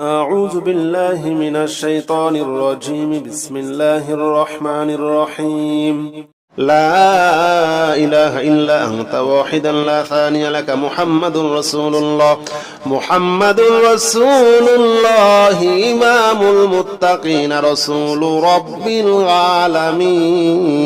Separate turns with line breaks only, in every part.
أعوذ بالله من الشيطان الرجيم بسم الله الرحمن الرحيم لا إله إلا أنت واحدا لا ثاني لك محمد رسول الله محمد رسول الله إمام المتقين رسول رب العالمين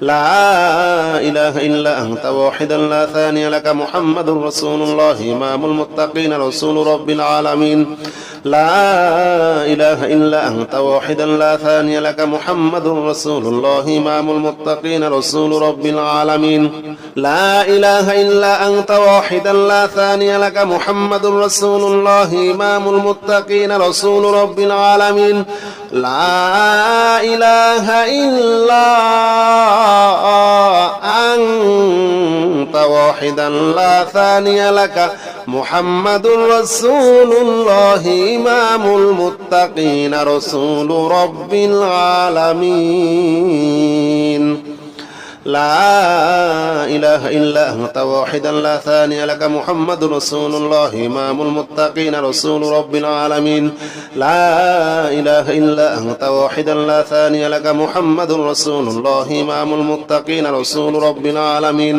لا إله إلا أنت واحدا لا ثاني لك محمد رسول الله إمام المتقين رسول رب العالمين. لا إله إلا أنت واحدا لا ثاني لك محمد رسول الله إمام المتقين رسول رب العالمين. لا إله إلا أنت واحدا لا ثاني لك محمد رسول الله إمام المتقين رسول رب العالمين. لا إله إلا أنت واحدا لا ثاني لك محمد رسول الله إمام المتقين رسول رب العالمين لا إله إلا أنت واحدا لا ثاني لك محمد رسول الله إمام المتقين رسول رب العالمين. لا إله إلا أنت واحدا لا ثاني لك محمد رسول الله إمام المتقين رسول رب العالمين.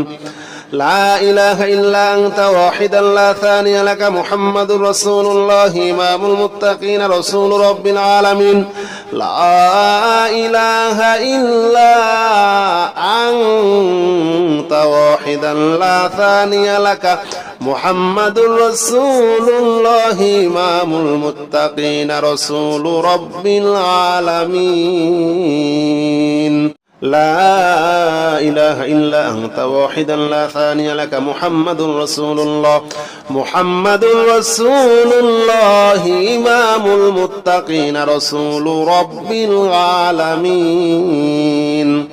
لا إله إلا أنت واحدا لا ثاني لك محمد رسول الله إمام المتقين رسول رب العالمين لا إله إلا أنت واحدا لا ثاني لك محمد رسول الله إمام المتقين رسول رب العالمين لا إله إلا أنت واحدا لا ثاني لك محمد رسول الله محمد رسول الله إمام المتقين رسول رب العالمين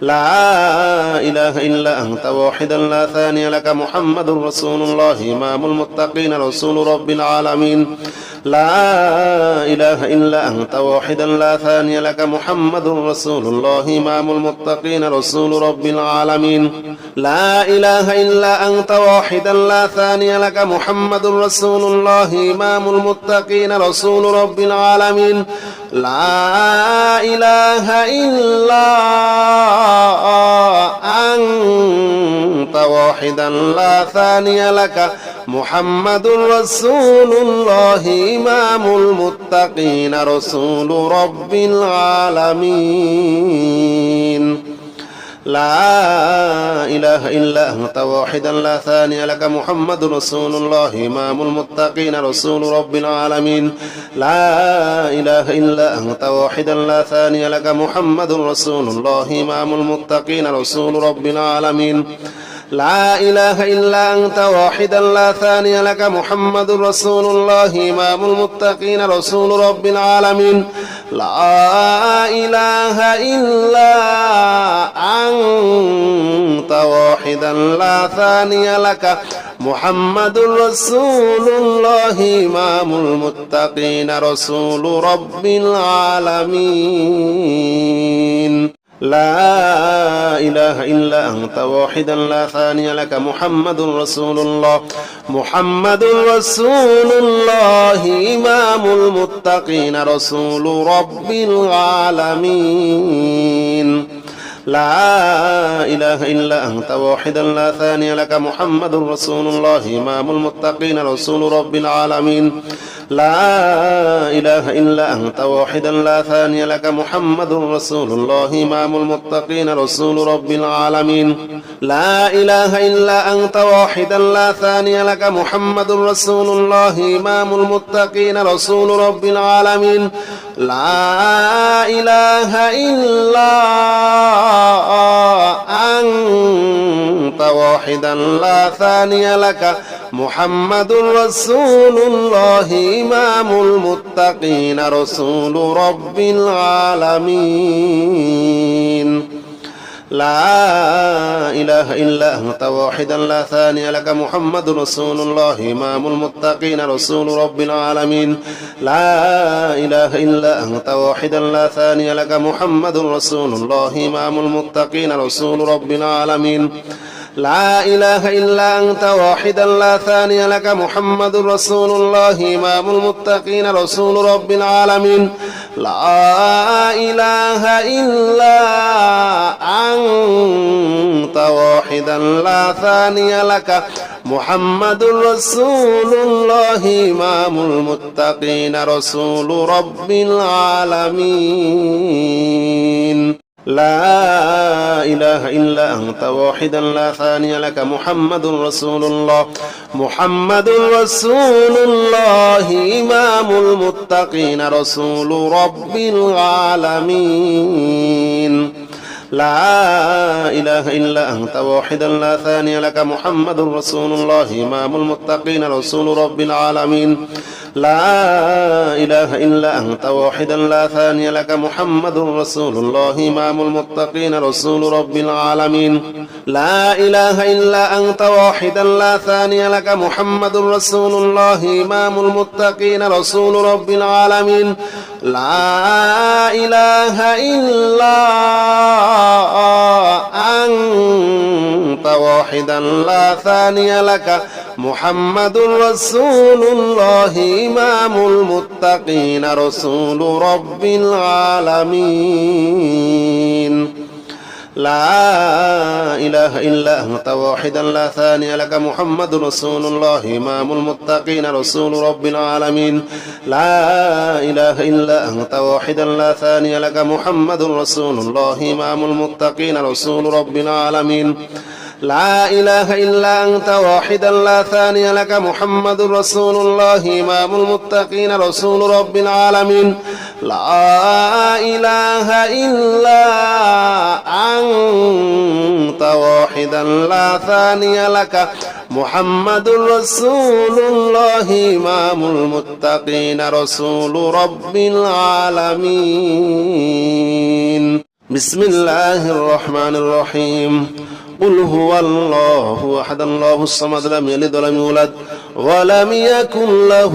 لا إله إلا أنت واحدا لا ثاني لك محمد رسول الله إمام المتقين رسول رب العالمين لا إله إلا أنت واحدا لا ثاني لك محمد رسول الله إمام المتقين رسول رب العالمين لا إله إلا أنت واحدا لا ثاني لك محمد رسول الله إمام المتقين رسول رب العالمين لا إله إلا أنت واحدا لا ثاني لك محمد رسول الله إمام المتقين رسول رب العالمين. لا إله إلا أنت واحدا لا ثاني لك محمد رسول الله إمام المتقين رسول رب العالمين. لا إله إلا أنت واحدا لا ثاني لك محمد رسول الله إمام المتقين رسول رب العالمين. لا إله إلا أنت واحدا لا ثاني لك محمد رسول الله إمام المتقين رسول رب العالمين لا إله إلا أنت واحدا لا ثاني لك محمد رسول الله إمام المتقين رسول رب العالمين لا إله إلا أنت واحدا لا ثاني لك محمد رسول الله. محمد رسول الله إمام المتقين رسول رب العالمين. لا إله إلا أنت واحدا لا ثاني لك محمد رسول الله إمام المتقين رسول رب العالمين. لا إله إلا أنت واحدا لا ثاني لك محمد رسول الله إمام المتقين رسول رب العالمين لا إله إلا أنت واحدا لا ثاني لك محمد رسول الله إمام المتقين رسول رب العالمين لا إله إلا أنت واحدا لا ثاني لك محمد رسول الله إمام المتقين رسول رب العالمين. لا إله إلا أنت واحدا لا ثاني لك محمد رسول الله إمام المتقين رسول رب العالمين. لا إله إلا أنت واحدا لا ثاني لك محمد رسول الله إمام المتقين رسول رب العالمين. لا إله إلا أنت واحدا لا ثاني لك محمد رسول الله إمام المتقين رسول رب العالمين لا إله إلا أنت واحدا لا ثاني لك محمد رسول الله إمام المتقين رسول رب العالمين لا إله إلا أنت واحدا لا ثاني لك محمد رسول الله محمد رسول الله إمام المتقين رسول رب العالمين لا إله إلا أنت واحدا لا ثاني لك محمد رسول الله إمام المتقين رسول رب العالمين لا إله إلا أنت واحدا لا ثاني لك محمد رسول الله إمام المتقين رسول رب العالمين لا إله إلا أنت واحدا لا ثاني لك محمد رسول الله إمام المتقين رسول رب العالمين لا إله إلا أنت واحدا لا ثاني لك. محمد رسول الله إمام المتقين رسول رب العالمين. لا إله إلا أنت واحدا لا ثاني لك محمد رسول الله إمام المتقين رسول رب العالمين. لا إله إلا أنت واحدا لا ثاني لك محمد رسول الله إمام المتقين رسول رب العالمين. لا إله إلا أنت واحدا لا ثاني لك محمد رسول الله إمام المتقين رسول رب العالمين. لا إله إلا أنت واحدا لا ثاني لك محمد رسول الله إمام المتقين رسول رب العالمين بسم الله الرحمن الرحيم قل هو الله أحد الله الصمد لم يلد ولم يولد ولم يكن له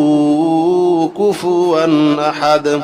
كفوا أحد